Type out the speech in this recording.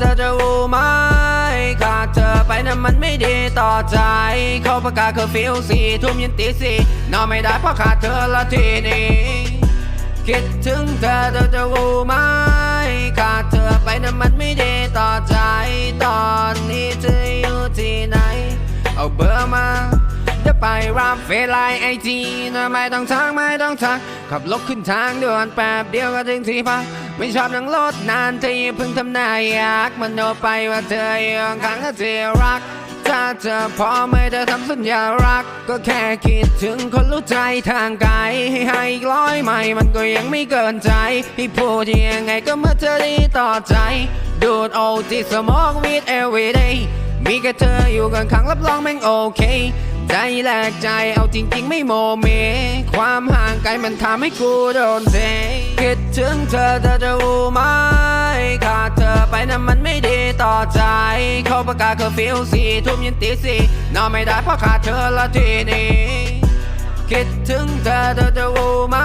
เธอจะรู้ไหมขาดเธอไปนั้นมันไม่ดีต่อใจ เขาประกาศเคอร์ฟิวสี่ทุ่มยันตีสี่นอนไม่ได้เพราะขาดเธอละทีนี้ คิดถึงเธอเธอจะรู้ไหมขาดเธอไปนั้นมันไม่ดีต่อใจ ตอนนี้เธออยู่ที่ไหน เอาเบอร์มาเดี๋ยวไปรับเฟไลน์ไอจีนะไม่ต้องทักไม่ต้องทัก ขับรถขึ้นทางด่วนแป๊บเดียวก็ถึงที่พัก ไม่ชอบนั่งรถนานเธอเพิ่งทำหน้าอยากมันโนไปว่าเธอยังข้างและเธอรัก ถ้าเธอพอไม่ได้ทำสัญญารัก ก็แค่คิดถึงคนรู้ใจทางไกลให้ให้ร้อยไม่มันก็ยังไม่เกินใจให้พูดยังไงก็เมื่อเธอดีต่อใจ ดูดเอที่สมองวิด everyday มีแค่เธออยู่กันข้างรับรองแม่งโอเคใจแลกใจเอาจริงๆไม่โมเม ความห่างไกลมันทำให้กูโดนเท คิดถึงเธอเธอจะรู้ไหมขาดเธอไปนั้นมันไม่ดีต่อใจ เขาประกาศเคอร์ฟิวสี่ทุ่มยันตีสี่นอนไม่ได้เพราะขาดเธอละทีนี้ คิดถึงเธอเธอจะรู้ไหม